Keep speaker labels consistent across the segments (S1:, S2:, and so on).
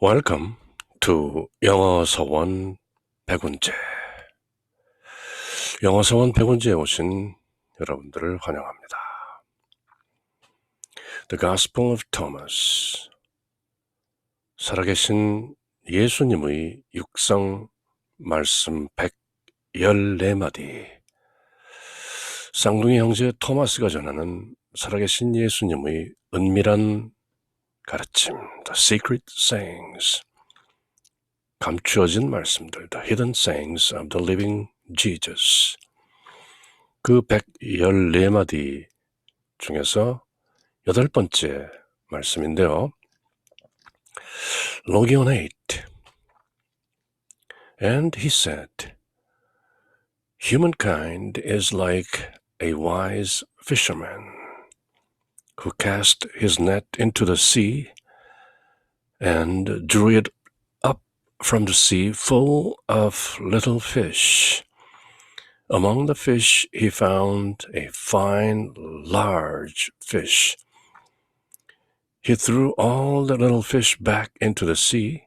S1: Welcome to 영어 서원 백운제. 영어 서원 백운제에 오신 여러분들을 환영합니다. The Gospel of Thomas. 살아계신 예수님의 육성 말씀 114마디. 쌍둥이 형제 토마스가 전하는 살아계신 예수님의 은밀한 가르침, the secret sayings, 감추어진 말씀들, the hidden sayings of the living Jesus. 그 114마디 중에서 여덟 번째 말씀인데요. Logion 8. And he said, Humankind is like a wise fisherman who cast his net into the sea and drew it up from the sea full of little fish. Among the fish he found a fine, large fish. He threw all the little fish back into the sea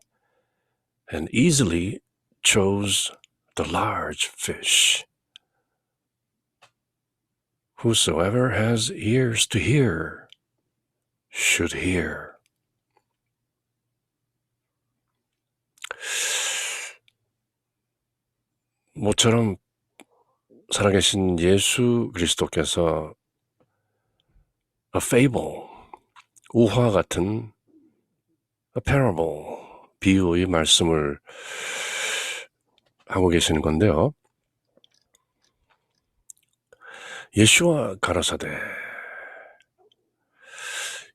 S1: and easily chose the large fish. Whosoever has ears to hear should hear. 모처럼 살아계신 예수 그리스도께서 a fable, 우화 같은 a parable, 비유의 말씀을 하고 계시는 건데요. 예수와 가라사대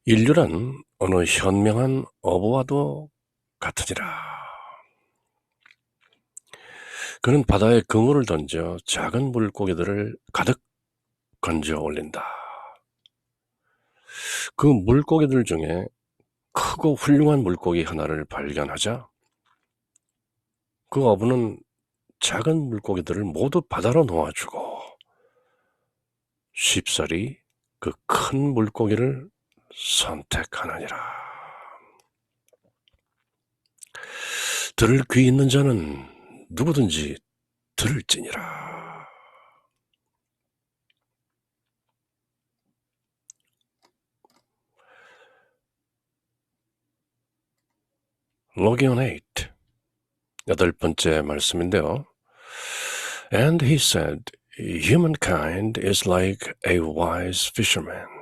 S1: 인류란 어느 현명한 어부와도 같으니라. 그는 바다에 그물을 던져 작은 물고기들을 가득 건져 올린다. 그 물고기들 중에 크고 훌륭한 물고기 하나를 발견하자 그 어부는 작은 물고기들을 모두 바다로 놓아주고 쉽사리 그 큰 물고기를 선택하느니라. 들을 귀 있는 자는 누구든지 들을지니라. 로기온 8 여덟 번째 말씀인데요. And he said, Humankind is like a wise fisherman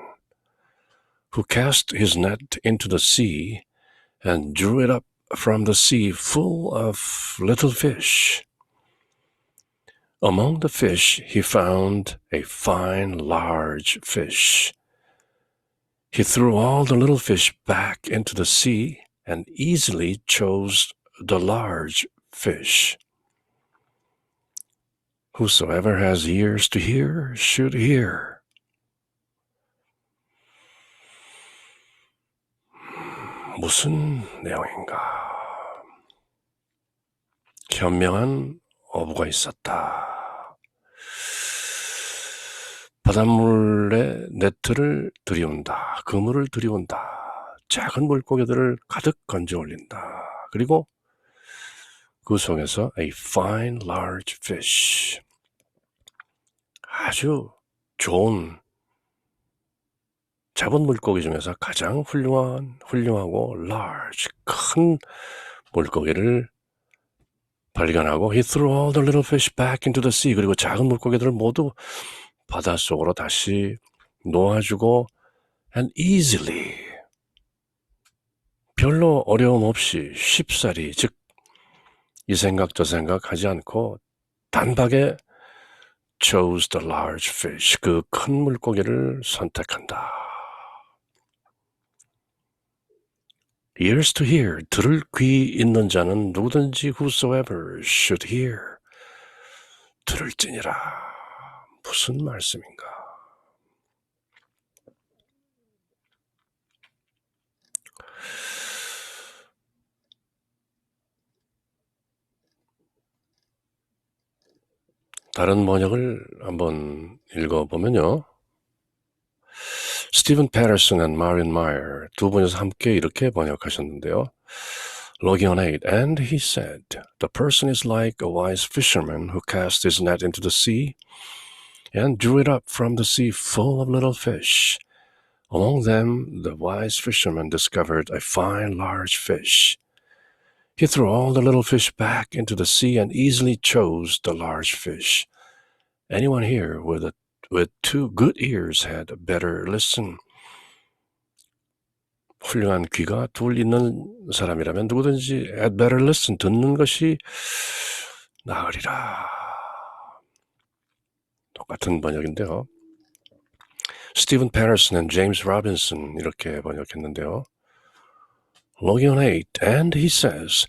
S1: who cast his net into the sea and drew it up from the sea full of little fish. Among the fish he found a fine large fish. He threw all the little fish back into the sea and easily chose the large fish. Whosoever has ears to hear should hear. 무슨 내용인가? 현명한 어부가 있었다. 바닷물에 네트를 들이온다. 그물을 들이온다. 작은 물고기들을 가득 건져 올린다. 그리고 그 속에서 a fine large fish. 아주 좋은 작은 물고기 중에서 가장 훌륭한, 훌륭하고 large, 큰 물고기를 발견하고 he threw all the little fish back into the sea 그리고 작은 물고기들을 모두 바닷속으로 다시 놓아주고 and easily 별로 어려움 없이 쉽사리 즉 이 생각 저 생각 하지 않고 단박에 chose the large fish 그 큰 물고기를 선택한다. Ears to hear 들을 귀 있는 자는 누구든지 whosoever should hear 들을지니라 무슨 말씀인가? 다른 번역을 한번 읽어보면요. 스티븐 페터슨 and 마린 마이어 두 분이서 함께 이렇게 번역하셨는데요. Logion 8, and he said, The person is like a wise fisherman who cast his net into the sea and drew it up from the sea full of little fish. Among them, the wise fisherman discovered a fine large fish. He threw all the little fish back into the sea and easily chose the large fish. Anyone here with, a, with two good ears had better listen. 훌륭한 귀가 둘 있는 사람이라면 누구든지 had better listen 듣는 것이 나으리라. 똑같은 번역인데요. 스티븐 패러슨 and 제임스 로빈슨 이렇게 번역했는데요. Logion 8, and he says,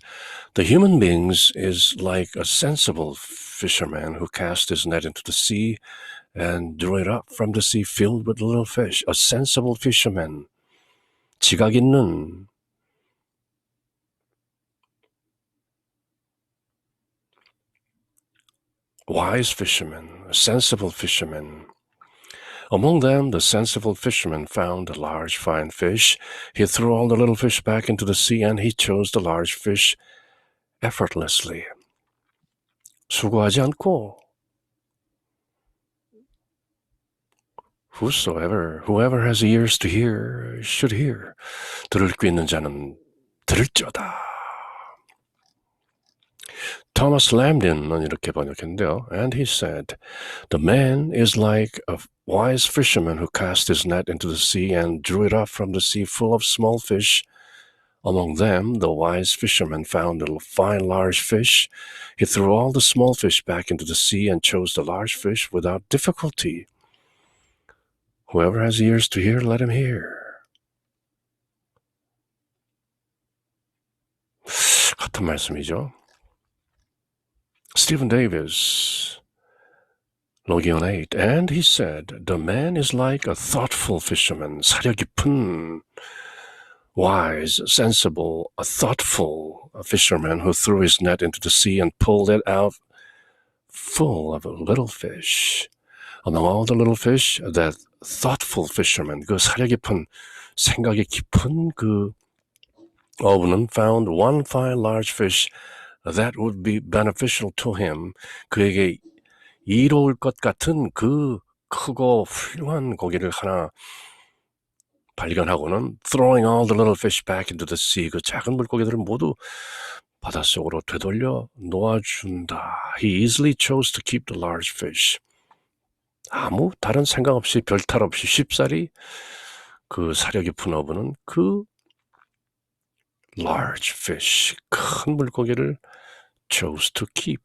S1: The human beings is like a sensible fisherman who cast his net into the sea and drew it up from the sea filled with little fish. A sensible fisherman. 지각 있는 wise fisherman, a sensible fisherman. Among them, the sensible fisherman found a large fine fish. He threw all the little fish back into the sea and he chose the large fish effortlessly. 수고하지 않고 whosoever, whoever has ears to hear should hear. 들을 귀 있는 자는 들을지어다. Thomas Lambdin은 이렇게 번역했는데요. And he said, The man is like a wise fisherman who cast his net into the sea and drew it up from the sea full of small fish. Among them, the wise fisherman found a fine large fish. He threw all the small fish back into the sea and chose the large fish without difficulty. Whoever has ears to hear, let him hear. 같은 말씀이죠. Stephen Davis, Logion 8, and he said, The man is like a thoughtful fisherman, 사려 깊은, wise, sensible, a thoughtful fisherman who threw his net into the sea and pulled it out full of little fish. Among all the little fish, that thoughtful fisherman, 그 사려 깊은, 생각이 깊은 그 어부는 found one fine large fish that would be beneficial to him. 그에게 이로울 것 같은 그 크고 훌륭한 고기를 하나 발견하고는 throwing all the little fish back into the sea 그 작은 물고기들을 모두 바닷속으로 되돌려 놓아준다. He easily chose to keep the large fish. 아무 다른 생각 없이 별탈 없이 쉽사리 그 사려 깊은 어부는 그 large fish 큰 물고기를 chose to keep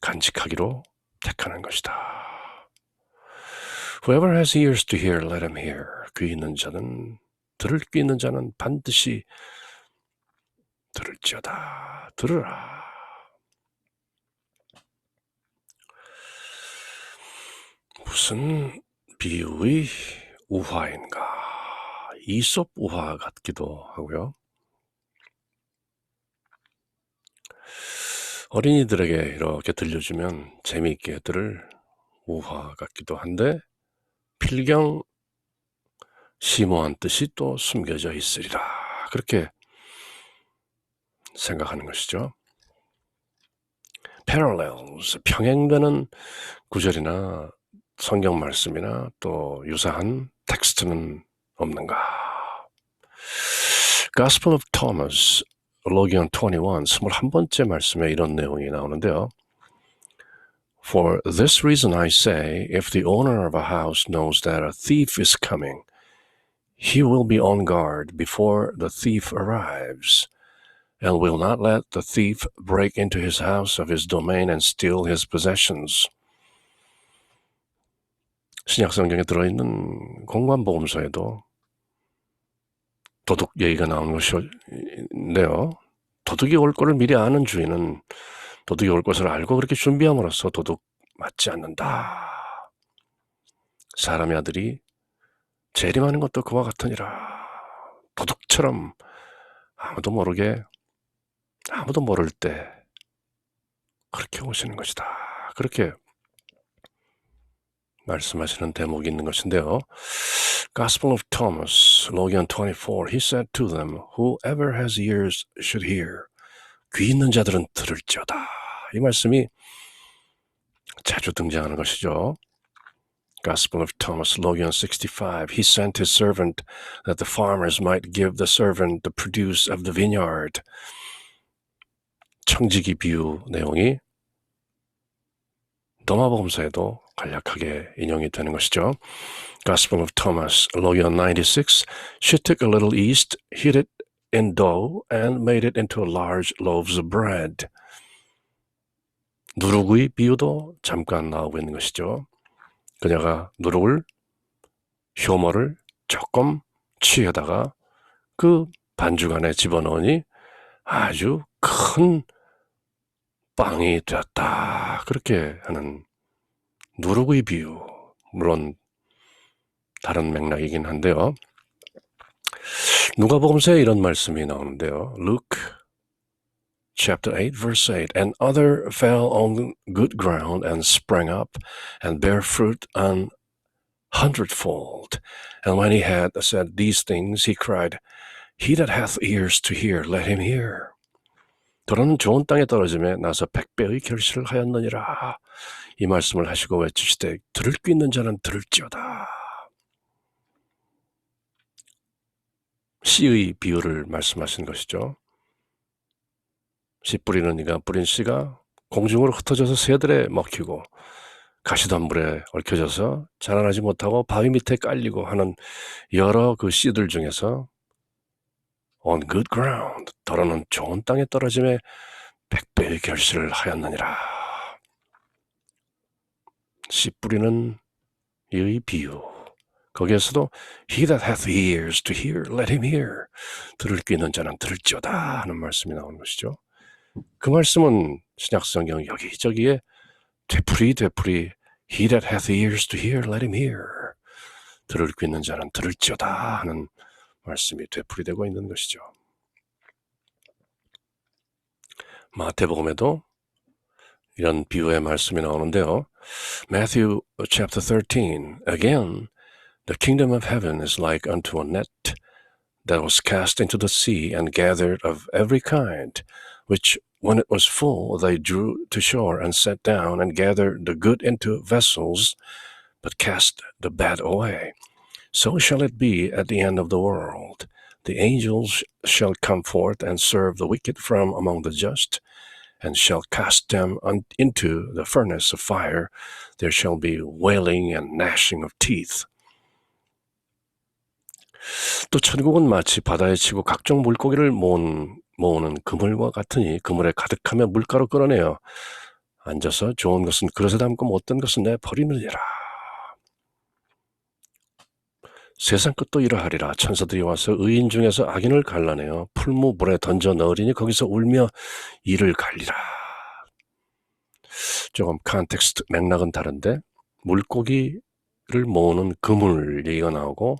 S1: 간직하기로 택하는 것이다. Whoever has ears to hear, let him hear. 귀 있는 자는 들을 귀 있는 자는 반드시 들을지어다. 들으라. 무슨 비유의 우화인가? 이솝 우화 같기도 하고요. 어린이들에게 이렇게 들려주면 재미있게 들을 우화 같기도 한데 필경 심오한 뜻이 또 숨겨져 있으리라. 그렇게 생각하는 것이죠. parallels, 평행되는 구절이나 성경 말씀이나 또 유사한 텍스트는 없는가? Gospel of Thomas, 로기온 21, 21번째 말씀에 이런 내용이 나오는데요. For this reason I say, if the owner of a house knows that a thief is coming, he will be on guard before the thief arrives, and will not let the thief break into his house of his domain and steal his possessions. 신약 성경에 들어있는 공관보험서에도 도둑 얘기가 나오는 것인데요. 도둑이 올 거를 미리 아는 주인은 도둑이 올 것을 알고 그렇게 준비함으로써 도둑 맞지 않는다. 사람의 아들이 재림하는 것도 그와 같으니라. 도둑처럼 아무도 모르게 아무도 모를 때 그렇게 오시는 것이다. 그렇게 말씀하시는 대목이 있는 것인데요. Gospel of Thomas, Logan 24, he said to them, Whoever has ears should hear. 귀 있는 자들은 들을지어다. 이 말씀이 자주 등장하는 것이죠. Gospel of Thomas, Logan 65, he sent his servant that the farmers might give the servant the produce of the vineyard. 청지기 비유 내용이 도마복음서에도 간략하게 인용이 되는 것이죠. Gospel of Thomas, Logan 96, she took a little yeast, hid it in dough, and made it into large loaves of bread. 누룩의 비유도 잠깐 나오고 있는 것이죠. 그녀가 누룩을 효모를 조금 취해다가 그 반죽 안에 집어넣으니 아주 큰 빵이 되었다. 그렇게 하는 누룩의 비유. 물론 다른 맥락이긴 한데요. 누가복음서에 이런 말씀이 나오는데요. Luke chapter 8 verse 8 and other fell on good ground and sprang up and bare fruit an hundredfold and when he had said these things he cried he that hath ears to hear let him hear 도로는 좋은 땅에 떨어짐에 나서 백배의 결실을 하였느니라 이 말씀을 하시고 외치시되 들을 귀 있는 자는 들을지어다 씨의 비유를 말씀하신 것이죠. 씨 뿌리는 이가 뿌린 씨가 공중으로 흩어져서 새들에 먹히고 가시덤불에 얽혀져서 자라나지 못하고 바위 밑에 깔리고 하는 여러 그 씨들 중에서 on good ground 더러는 좋은 땅에 떨어짐에 백배의 결실을 하였느니라. 씨 뿌리는 이의 비유. 거기에서도 he that hath ears to hear let him hear 들을 귀 있는 자는 들을지어다 하는 말씀이 나오는 것이죠. 그 말씀은 신약 성경 여기저기에 되풀이 되풀이 he that hath ears to hear let him hear 들을 귀 있는 자는 들을지어다 하는 말씀이 되풀이되고 있는 것이죠. 마태복음에도 이런 비유의 말씀이 나오는데요. Matthew chapter 13 again The kingdom of heaven is like unto a net that was cast into the sea and gathered of every kind, which when it was full they drew to shore and sat down and gathered the good into vessels, but cast the bad away. So shall it be at the end of the world. The angels shall come forth and serve the wicked from among the just, and shall cast them into the furnace of fire. There shall be wailing and gnashing of teeth. 또 천국은 마치 바다에 치고 각종 물고기를 모은, 모으는 그물과 같으니 그물에 가득하며 물가로 끌어내어 앉아서 좋은 것은 그릇에 담고 못된 것은 내 버리느니라. 세상 끝도 이러하리라. 천사들이 와서 의인 중에서 악인을 갈라내어 풀무 물에 던져 넣으리니 거기서 울며 이를 갈리라. 조금 컨텍스트 맥락은 다른데 물고기를 모으는 그물 얘기가 나오고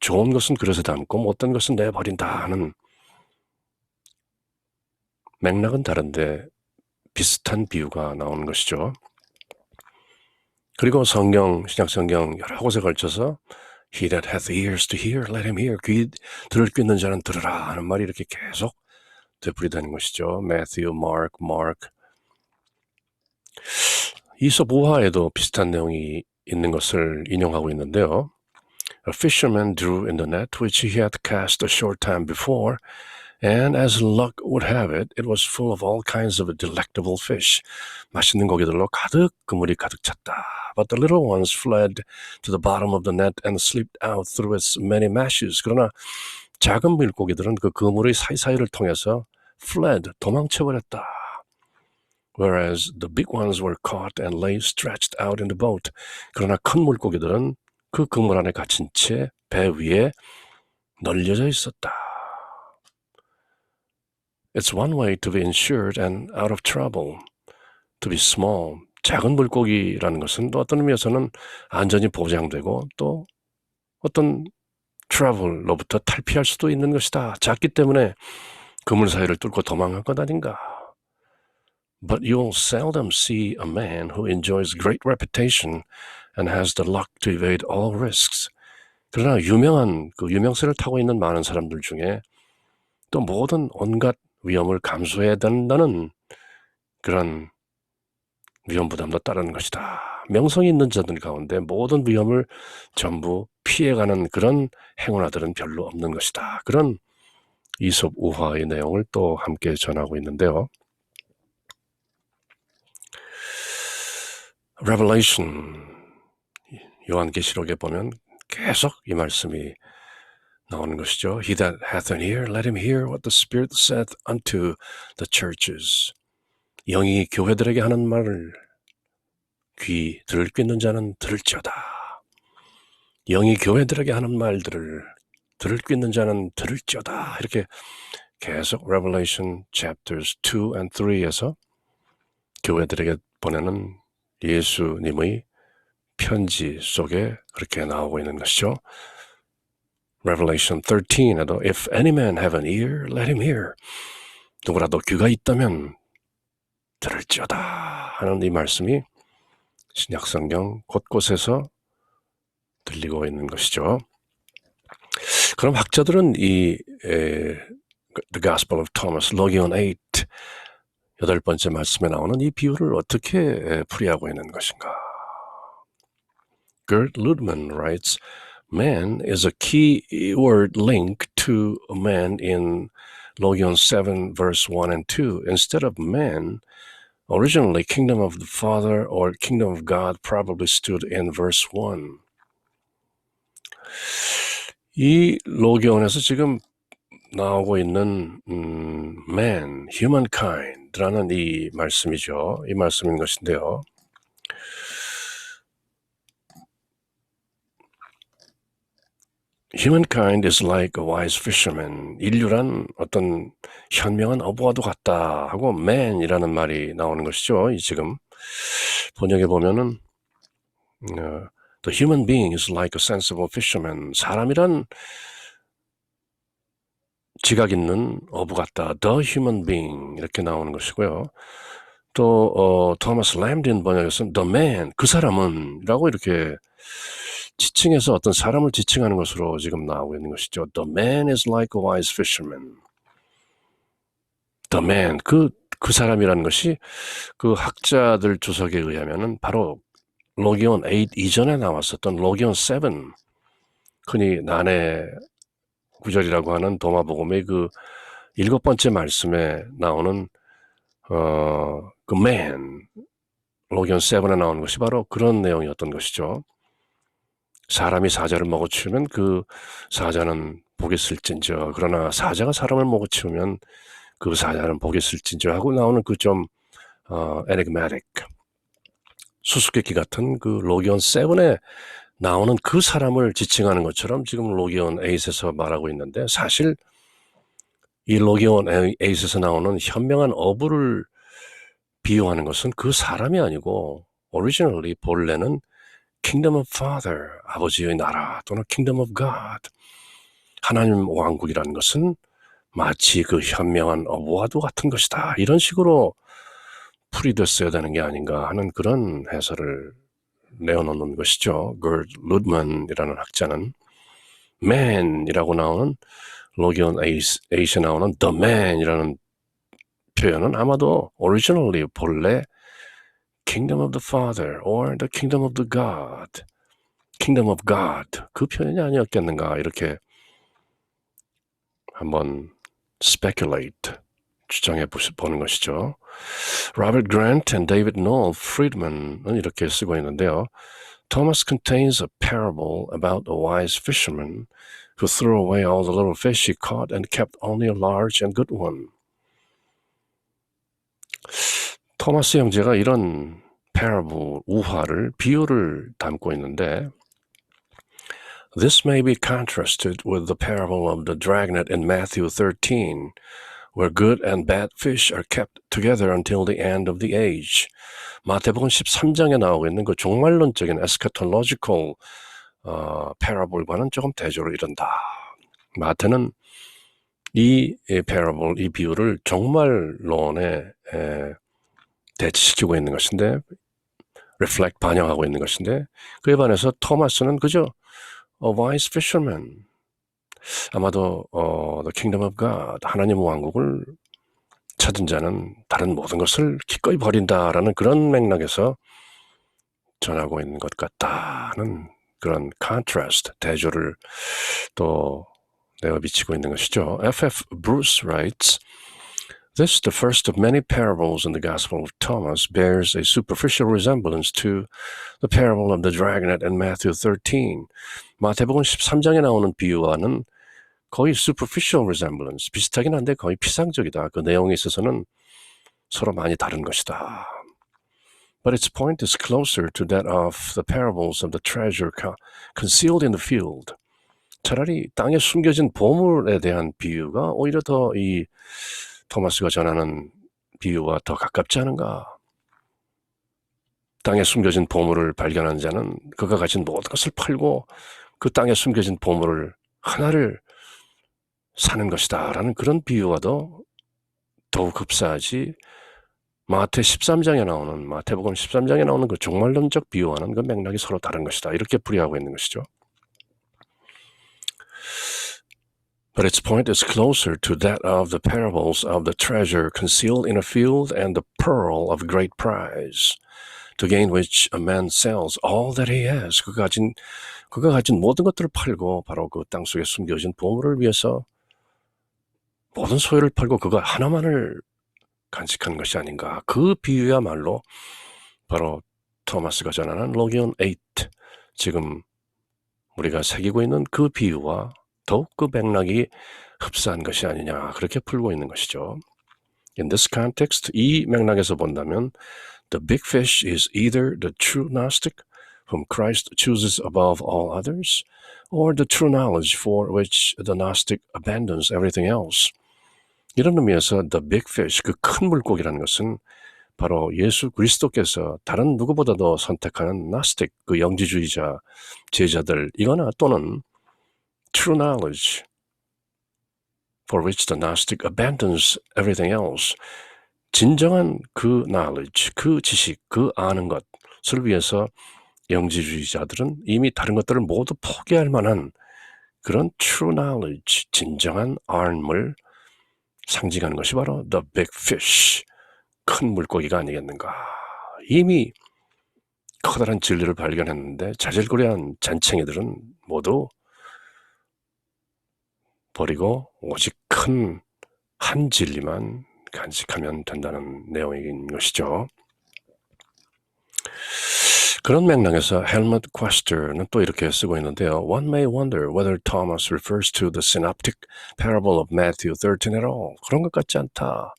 S1: 좋은 것은 그릇에 담고 못된 것은 내버린다 하는 맥락은 다른데 비슷한 비유가 나오는 것이죠. 그리고 성경, 신약 성경 여러 곳에 걸쳐서 He that hath ears to hear, let him hear. 귀 들을 귀 있는 자는 들으라 하는 말이 이렇게 계속 되풀이되는 것이죠. Matthew, Mark, Mark. 이솝 우화에도 비슷한 내용이 있는 것을 인용하고 있는데요. A fisherman drew in the net which he had cast a short time before, and as luck would have it, it was full of all kinds of delectable fish. 맛있는 고기들로 가득 그물이 가득 찼다. But the little ones fled to the bottom of the net and slipped out through its many meshes. 그러나 작은 물고기들은 그 그물의 사이사이를 통해서 fled, 도망쳐버렸다. Whereas the big ones were caught and lay stretched out in the boat. 그러나 큰 물고기들은 그 그물 안에 갇힌 채 배 위에 널려져 있었다. It's one way to be insured and out of trouble. To be small. 작은 물고기라는 것은 또 어떤 의미에서는 안전이 보장되고 또 어떤 트러블로부터 탈피할 수도 있는 것이다. 작기 때문에 그물 사이를 뚫고 도망간 것 아닌가. But you'll seldom see a man who enjoys great reputation and has the luck to evade all risks. 그러나 유명한 그 유명세를 타고 있는 많은 사람들 중에 또 모든 온갖 위험을 감수해야 된다는 그런 위험 부담도 따르는 것이다. 명성이 있는 자들 가운데 모든 위험을 전부 피해가는 그런 행운아들은 별로 없는 것이다. 그런 이솝 우화의 내용을 또 함께 전하고 있는데요. Revelation 요한계시록에 보면 계속 이 말씀이 나오는 것이죠. He that hath an ear, let him hear what the Spirit saith unto the churches. 영이 교회들에게 하는 말을 귀 들을 꿰는 자는 들을지어다. 영이 교회들에게 하는 말들을 들을 꿰는 자는 들을지어다. 이렇게 계속 Revelation chapters 2 and 3에서 교회들에게 보내는 예수님의 편지 속에 그렇게 나오고 있는 것이죠. Revelation 13에도 If any man have an ear, let him hear. 누구라도 귀가 있다면 들을지어다 하는 이 말씀이 신약성경 곳곳에서 들리고 있는 것이죠. 그럼 학자들은 이 에, The Gospel of Thomas, 로기온 8 여덟 번째 말씀에 나오는 이 비유를 어떻게 에, 풀이하고 있는 것인가? Gert Ludman writes, Man is a key word link to man in Logion 7, verse 1 and 2. Instead of man, originally kingdom of the Father or kingdom of God probably stood in verse 1. 이 로기온에서 지금 나오고 있는 음, man, humankind라는 이 말씀이죠. 이 말씀인 것인데요. Humankind is like a wise fisherman. 인류란 어떤 현명한 어부와도 같다 하고 man이라는 말이 나오는 것이죠. 이 지금 번역에 보면은 어, The human being is like a sensible fisherman. 사람이란 지각 있는 어부 같다. The human being 이렇게 나오는 것이고요. 또 어, 토마스 램딘 번역에서는 the man 그 사람은라고 이렇게 지칭해서 어떤 사람을 지칭하는 것으로 지금 나오고 있는 것이죠. The man is like a wise fisherman. The man 그그 사람이라는 것이 그 학자들 주석에 의하면은 바로 로기온 8 이전에 나왔었던 로기온 7 흔히 난해 구절이라고 하는 도마복음의 그 일곱 번째 말씀에 나오는 어, 그 man 로기온 7에 나오는 것이 바로 그런 내용이었던 것이죠. 사람이 사자를 먹어치우면 그 사자는 복이 쓸진저. 그러나 사자가 사람을 먹어치우면 그 사자는 복이 쓸진저 하고 나오는 그 좀 어, enigmatic 수수께끼 같은 그 로기온 7에 나오는 그 사람을 지칭하는 것처럼 지금 로기온 8에서 말하고 있는데 사실 이 로기온 8에서 나오는 현명한 어부를 비유하는 것은 그 사람이 아니고 originally 본래는 Kingdom of Father 아버지의 나라 또는 Kingdom of God 하나님 왕국이라는 것은 마치 그 현명한 어부와도 같은 것이다 이런 식으로 풀이됐어야 되는 게 아닌가 하는 그런 해설을 내어놓는 것이죠. 그 루드만이라는 학자는 man이라고 나오는 로기온 에이스에 나오는 the man이라는 표현은 아마도 originally 본래 kingdom of the father or the kingdom of the god kingdom of god 그 표현이 아니었겠는가 이렇게 한번 speculate 주장해 보는 것이죠. Robert Grant and David Noel Friedman은 이렇게 쓰고 있는데요. Thomas contains a parable about a wise fisherman who threw away all the little fish he caught and kept only a large and good one. 토마스 형제가 이런 parable, 우화를, 비유를 담고 있는데 This may be contrasted with the parable of the dragnet in Matthew 13, where good and bad fish are kept together until the end of the age. 마태복음 13장에 나오고 있는 그 종말론적인 eschatological 어, parables,과는 조금 대조를 이룬다. 마태는 이, 이 parable, 이 비유를 종말론에 에, 대치시키고 있는 것인데 reflect 반영하고 있는 것인데 그에 반해서 토마스는 그저 a wise fisherman 아마도 어, the kingdom of God 하나님 왕국을 찾은 자는 다른 모든 것을 기꺼이 버린다라는 그런 맥락에서 전하고 있는 것 같다는 그런 contrast 대조를 또 내어 비치고 있는 것이죠. F.F. Bruce writes, This, the first of many parables in the Gospel of Thomas, bears a superficial resemblance to the parable of the dragnet in Matthew 13. 마태복음 13장에 나오는 비유와는 거의 superficial resemblance, 비슷하긴 한데 거의 피상적이다. 그 내용에 있어서는 서로 많이 다른 것이다. But its point is closer to that of the parables of the treasure concealed in the field. 차라리 땅에 숨겨진 보물에 대한 비유가 오히려 더 이 토마스가 전하는 비유와 더 가깝지 않은가? 땅에 숨겨진 보물을 발견한 자는 그가 가진 모든 것을 팔고 그 땅에 숨겨진 보물을 하나를 사는 것이다. 라는 그런 비유와도 더욱 흡사하지 마태 13장에 나오는 마태복음 13장에 나오는 그 종말론적 비유와는 그 맥락이 서로 다른 것이다. 이렇게 풀이하고 있는 것이죠. But its point is closer to that of the parables of the treasure concealed in a field and the pearl of great price, to gain which a man sells all that he has. 그가 가진 그가 가진 모든 것들을 팔고 바로 그 땅 속에 숨겨진 보물을 위해서 모든 소유를 팔고 그거 하나만을 간직한 것이 아닌가. 그 비유야말로 바로 토마스가 전하는 로기온 8 지금 우리가 새기고 있는 그 비유와 더욱 그 맥락이 흡사한 것이 아니냐 그렇게 풀고 있는 것이죠. In this context, 이 맥락에서 본다면 the big fish is either the true Gnostic whom Christ chooses above all others, or the true knowledge for which the Gnostic abandons everything else. 이런 의미에서 the big fish, 그 큰 물고기라는 것은 바로 예수 그리스도께서 다른 누구보다도 선택하는 나스틱, 그 영지주의자 제자들 이거나 또는 true knowledge, for which the Gnostic abandons everything else. 진정한 그 knowledge, 그 지식, 그 아는 것을 위해서 영지주의자들은 이미 다른 것들을 모두 포기할 만한 그런 true knowledge, 진정한 알을 상징하는 것이 바로 the big fish, 큰 물고기가 아니겠는가. 이미 커다란 진리를 발견했는데 자질구레한 잔챙이들은 모두 버리고 오직 큰 한 진리만 간직하면 된다는 내용인 것이죠. 그런 맥락에서 헬멧 퀘스터는 또 이렇게 쓰고 있는데요. One may wonder whether Thomas refers to the synoptic parable of Matthew 13 at all. 그런 것 같지 않다.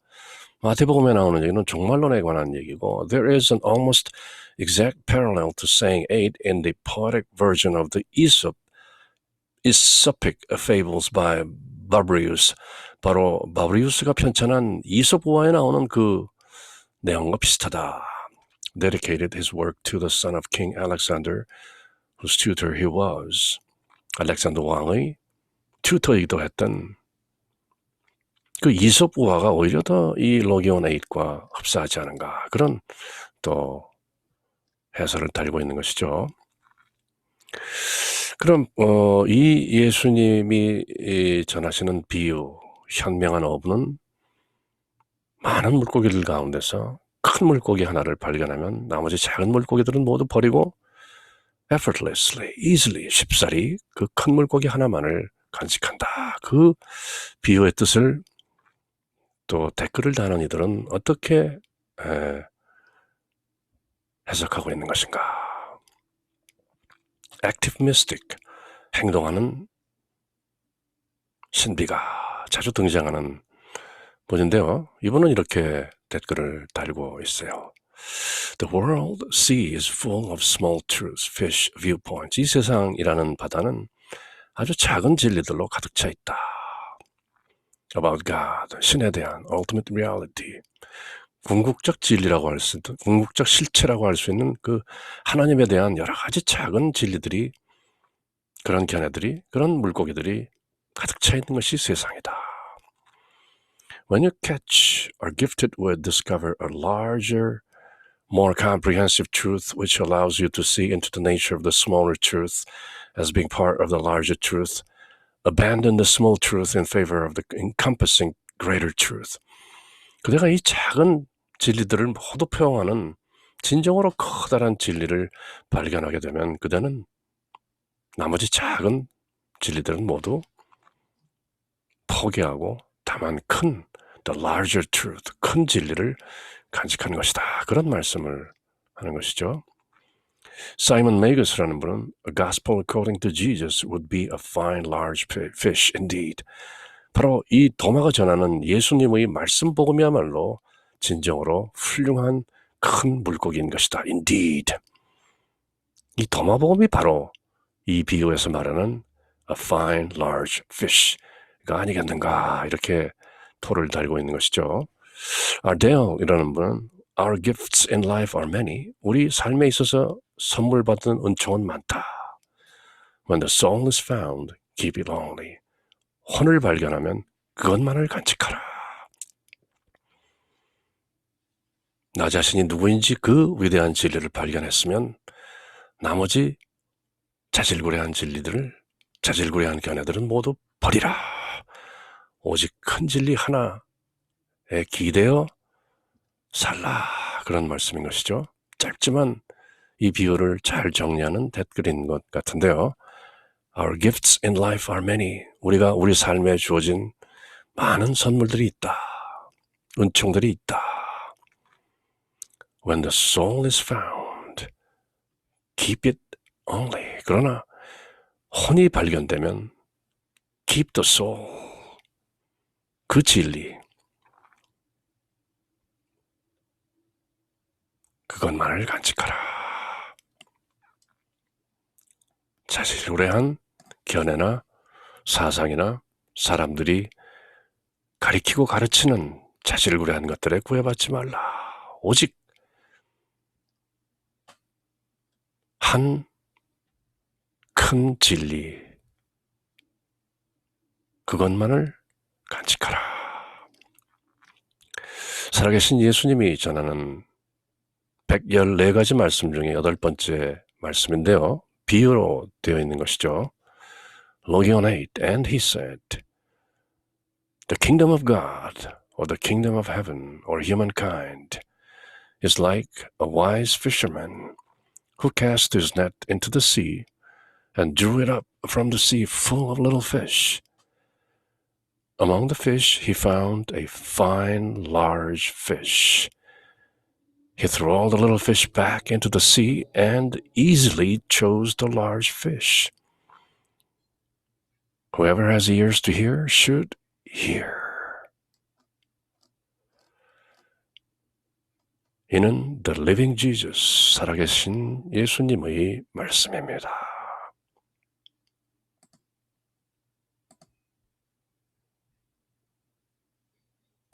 S1: 마태복음에 나오는 얘기는 종말론에 관한 얘기고 There is an almost exact parallel to saying 8 in the poetic version of the Aesop Aesopic fables by 바브리우스 바로 바브리우스가 편찬한 이솝우화에 나오는 그 내용과 비슷하다. Dedicated his work to the son of King Alexander, whose tutor he was. 알렉산더 왕의 튜터이기도 했던 그 이솝우화가 오히려 더 이 로기온 8과 흡사하지 않은가 그런 또 해설을 달고 있는 것이죠. 그럼 어, 이 예수님이 이 전하시는 비유, 현명한 어부는 많은 물고기들 가운데서 큰 물고기 하나를 발견하면 나머지 작은 물고기들은 모두 버리고 effortlessly, easily, 쉽사리 그 큰 물고기 하나만을 간직한다. 그 비유의 뜻을 또 댓글을 다는 이들은 어떻게 에, 해석하고 있는 것인가? Active mystic, 행동하는 신비가 자주 등장하는 분인데요. 이분은 이렇게 댓글을 달고 있어요. The world sea is full of small truths, fish, viewpoints. 이 세상이라는 바다는 아주 작은 진리들로 가득 차 있다. About God, 신에 대한 ultimate reality. 궁극적 진리라고 할 수, 있는 궁극적 실체라고 할 수 있는 그 하나님에 대한 여러 가지 작은 진리들이 그런 견해들이 그런 물고기들이 가득 차 있는 것이 세상이다. When you catch or gifted with discover a larger more comprehensive truth, which allows you to see into the nature of the smaller truth as being part of the larger truth. Abandon the small truth in favor of the encompassing greater truth. 그대가 이 작은 진리들을 모두 포용하는 진정으로 커다란 진리를 발견하게 되면 그대는 나머지 작은 진리들은 모두 포기하고 다만 큰 the larger truth, 큰 진리를 간직하는 것이다. 그런 말씀을 하는 것이죠. 사이먼 메이거스라는 분은 A gospel according to Jesus would be a fine large fish indeed. 바로 이 도마가 전하는 예수님의 말씀 복음이야말로 진정으로 훌륭한 큰 물고기인 것이다. Indeed. 이 도마 복음이 바로 이 비유에서 말하는 a fine large fish가 아니겠는가 이렇게 토를 달고 있는 것이죠. 아데일이라는 분은 Our gifts in life are many. 우리 삶에 있어서 선물 받은 은총은 많다. When the soul is found, keep it only. 혼을 발견하면 그것만을 간직하라. 나 자신이 누구인지 그 위대한 진리를 발견했으면 나머지 자질구레한 진리들을 자질구레한 견해들은 모두 버리라. 오직 큰 진리 하나에 기대어 살라. 그런 말씀인 것이죠. 짧지만 이 비유를 잘 정리하는 댓글인 것 같은데요. Our gifts in life are many. 우리가 우리 삶에 주어진 많은 선물들이 있다. 은총들이 있다. When the soul is found, keep it only. 그러나 혼이 발견되면 keep the soul. 그 진리. 그것만을 간직하라. 자질구레한 견해나 사상이나 사람들이 가리키고 가르치는 자질구레한 것들에 구애받지 말라. 오직 한 큰 진리, 그것만을 간직하라. 살아계신 예수님이 전하는 114가지 말씀 중에 여덟 번째 말씀인데요. 비유로 되어 있는 것이죠. Logion 8, and he said, The kingdom of God, or the kingdom of heaven, or humankind, is like a wise fisherman who cast his net into the sea and drew it up from the sea full of little fish. Among the fish he found a fine large fish. He threw all the little fish back into the sea and easily chose the large fish. Whoever has ears to hear should hear. 이는 The Living Jesus, 살아계신 예수님의 말씀입니다.